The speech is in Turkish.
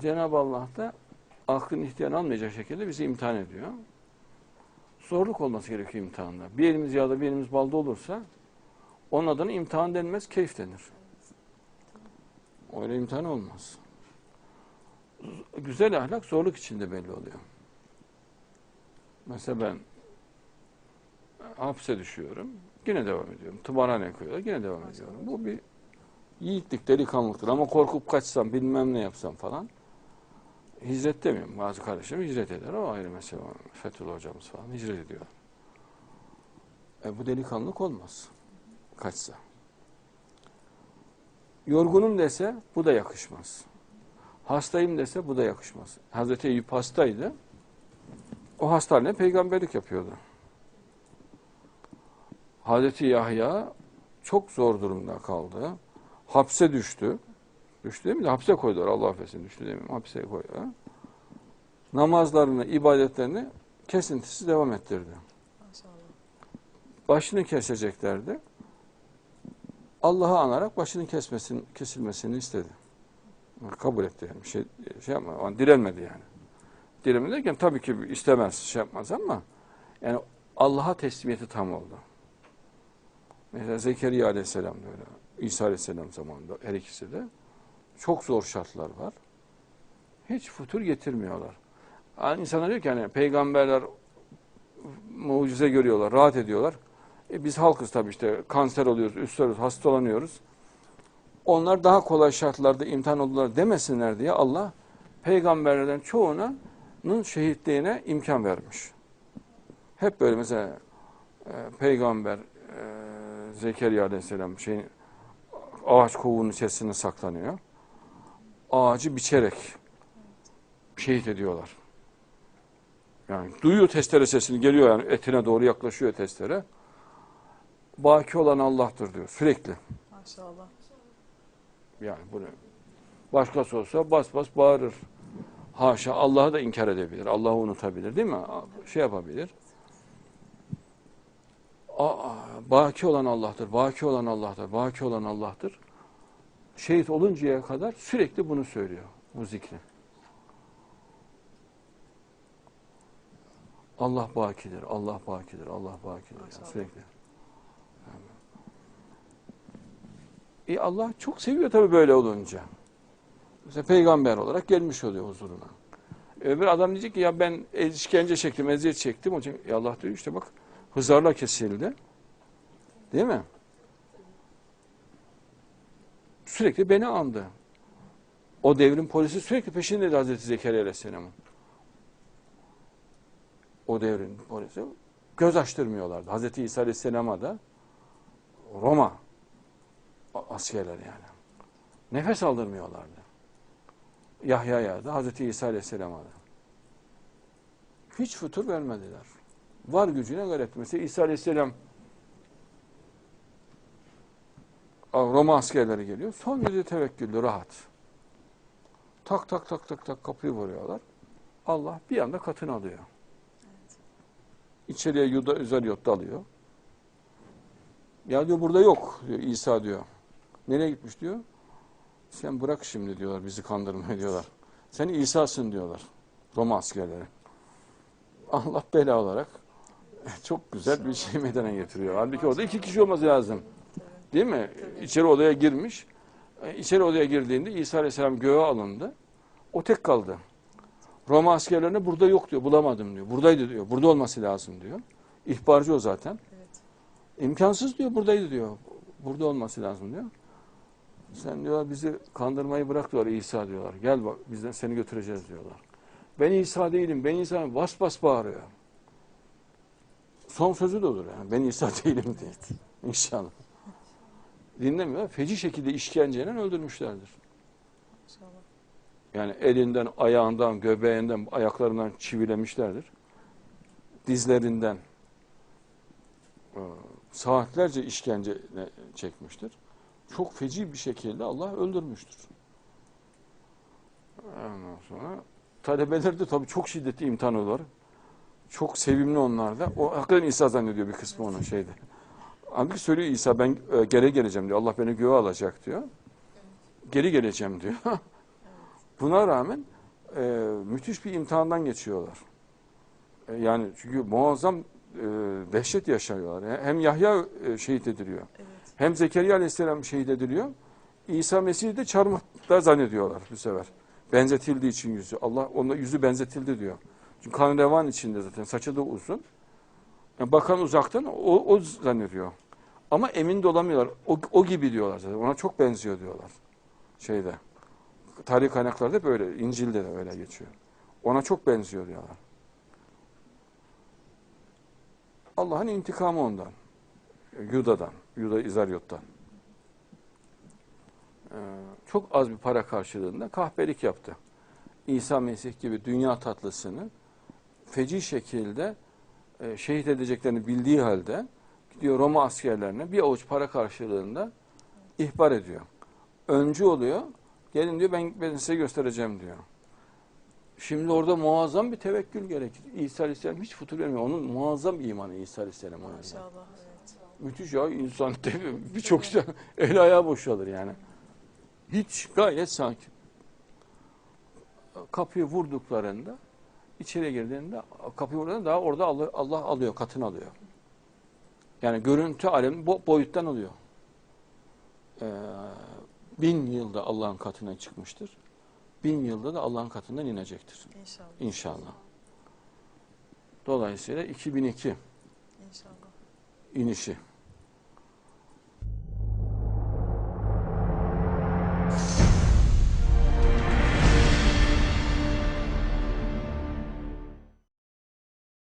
Cenab-ı Allah da aklın ihtiyar almayacak şekilde bizi imtihan ediyor. Zorluk olması gerekiyor imtihanda. Bir elimiz yağda bir elimiz balda olursa onun adına imtihan denmez, keyif denir. Öyle imtihan olmaz. Güzel ahlak zorluk içinde belli oluyor. Mesela ben hapse düşüyorum. Yine devam ediyorum. Tımarhane koyuyorlar. Yine devam ediyorum. Bu bir yiğitlik, delikanlılıktır. Ama korkup kaçsam, bilmem ne yapsam falan. Hicret demiyorum. Bazı kardeşlerim hicret eder. O ayrı mesele. Fethullah hocamız falan hicret ediyor. E, bu delikanlılık olmaz. Kaçsa. Yorgunum dese bu da yakışmaz. Hastayım dese bu da yakışmaz. Hazreti Eyüp hastaydı. O hastane peygamberlik yapıyordu. Hazreti Yahya çok zor durumda kaldı. Hapse düştü. Düştü değil mi? Hapse koydular. Allah affetsin düştü değil mi? Hapse koydular. Namazlarını, ibadetlerini kesintisiz devam ettirdi. Başını keseceklerdi. Allah'ı anarak başının kesmesini, kesilmesini istedi. Kabul etti yani. Şey, şey yapma, yani direnmedi yani. Direnmedi derken tabii ki istemez, şey yapmaz ama yani Allah'a teslimiyeti tam oldu. Mesela Zekeriya Aleyhisselam da öyle. İsa Aleyhisselam zamanında her ikisi de çok zor şartlar var. Hiç futur getirmiyorlar. Yani insanlar diyor ki hani peygamberler mucize görüyorlar, rahat ediyorlar. E biz halkız tabii işte kanser oluyoruz, üstleniyoruz, hastalanıyoruz. Onlar daha kolay şartlarda imtihan oldular demesinler diye Allah peygamberlerden çoğunun şehitliğine imkan vermiş. Hep böyle mesela e, peygamber e, Zekeriya aleyhisselam şeyin, ağaç kovuğunun içerisine saklanıyor. Ağacı biçerek şehit ediyorlar. Yani duyuyor testere sesini geliyor yani etine doğru yaklaşıyor testere. Baki olan Allah'tır diyor sürekli. Maşallah. Yani bunu başkası olsa bas bas bağırır. Haşa Allah'ı da inkar edebilir. Allah'ı unutabilir değil mi? Şey yapabilir. Aa, baki olan Allah'tır. Baki olan Allah'tır. Baki olan Allah'tır. Şehit oluncaya kadar sürekli bunu söylüyor. Bu zikri. Allah bakidir. Allah bakidir. Allah bakidir. Yani sürekli. E Allah çok seviyor tabii böyle olunca. Mesela peygamber olarak gelmiş oluyor huzuruna. Öbür adam diyecek ki ya ben işkence çektim, eziyet çektim. İçin, ya Allah diyor işte bak hızarla kesildi. Değil mi? Sürekli beni andı. O devrin polisi sürekli peşindeydi Hazreti Zekeriya Aleyhisselam'ın. O devrin polisi göz açtırmıyorlardı. Hazreti İsa Aleyhisselam'a da Roma askerler yani. Nefes aldırmıyorlardı. Yahya'ya da Hazreti İsa Aleyhisselam'a da. Hiç fütur vermediler. Var gücüne gayret. Mesela İsa Aleyhisselam Roma askerleri geliyor. Son derece tevekküllü, rahat. Tak tak tak tak tak kapıyı vuruyorlar. Allah bir anda katını alıyor. İçeriye yuda özel yot dalıyor. Ya diyor burada yok diyor İsa diyor. Nereye gitmiş diyor. Sen bırak şimdi diyorlar bizi kandırmaya diyorlar. Sen İsa'sın diyorlar. Roma askerleri. Allah bela olarak çok güzel bir şey meydana getiriyor. Halbuki orada iki kişi olması lazım. Değil mi? İçeri odaya girmiş. E, İçeri odaya girdiğinde İsa Aleyhisselam göğe alındı. O tek kaldı. Roma askerlerine burada yok diyor. Bulamadım diyor. Buradaydı diyor. Burada olması lazım diyor. İhbarcı o zaten. Evet. İmkansız diyor. Buradaydı diyor. Burada olması lazım diyor. Sen diyor bizi kandırmayı bırak diyorlar İsa diyorlar. Gel bak bizden seni götüreceğiz diyorlar. Ben İsa değilim. Ben İsa bas bas bağırıyor. Son sözü de olur yani. Ben İsa değilim diye. İnşallah. Dinlemiyor. Feci şekilde işkenceyle öldürmüşlerdir. Yani elinden, ayağından, göbeğinden, ayaklarından çivilemişlerdir. Dizlerinden e, saatlerce işkence çekmiştir. Çok feci bir şekilde Allah öldürmüştür. Ondan sonra talebeler de tabii çok şiddetli imtihan oluyor. Çok sevimli onlar da. O hakikaten İsa zannediyor bir kısmı onun şeyde. Halbuki söylüyor İsa ben e, geri geleceğim diyor. Allah beni göğe alacak diyor. Geri geleceğim diyor. Buna rağmen e, müthiş bir imtihandan geçiyorlar. E, yani çünkü muazzam e, dehşet yaşıyorlar. Hem Yahya e, şehit ediliyor. Evet. Hem Zekeriya Aleyhisselam şehit ediliyor. İsa Mesih'i de çarmıhta zannediyorlar bu sefer. Benzetildiği için yüzü. Allah onunla yüzü benzetildi diyor. Çünkü kan revan içinde zaten. Saçı da uzun. Yani bakan uzaktan o, o zannediyor. Ama emin de olamıyorlar. O, o gibi diyorlar zaten. Ona çok benziyor diyorlar. Şeyde. Tarih kaynaklarda böyle. İncil'de de öyle geçiyor. Ona çok benziyor diyorlar. Allah'ın intikamı ondan. Yuda'dan. Yuda İzaryot'tan. Ee, çok az bir para karşılığında kahpelik yaptı. İsa Mesih gibi dünya tatlısını feci şekilde e, şehit edeceklerini bildiği halde gidiyor Roma askerlerine bir avuç para karşılığında ihbar ediyor. Öncü oluyor. Gelin diyor ben, ben size göstereceğim diyor. Şimdi orada muazzam bir tevekkül gerekir. İsa Aleyhisselam hiç futur vermiyor. Onun muazzam imanı İsa Aleyhisselam. Maşallah. Evet. Müthiş ya insan birçok şey el ayağı boşalır yani. Hiç gayet sakin. Kapıyı vurduklarında içeri girdiğinde kapıyı vurduğunda daha orada Allah, Allah alıyor, katını alıyor. Yani görüntü alemi bu boyuttan alıyor. Ee, bin yılda Allah'ın katına çıkmıştır. Bin yılda da Allah'ın katından inecektir. İnşallah. İnşallah. Dolayısıyla 2002 İnşallah. inişi.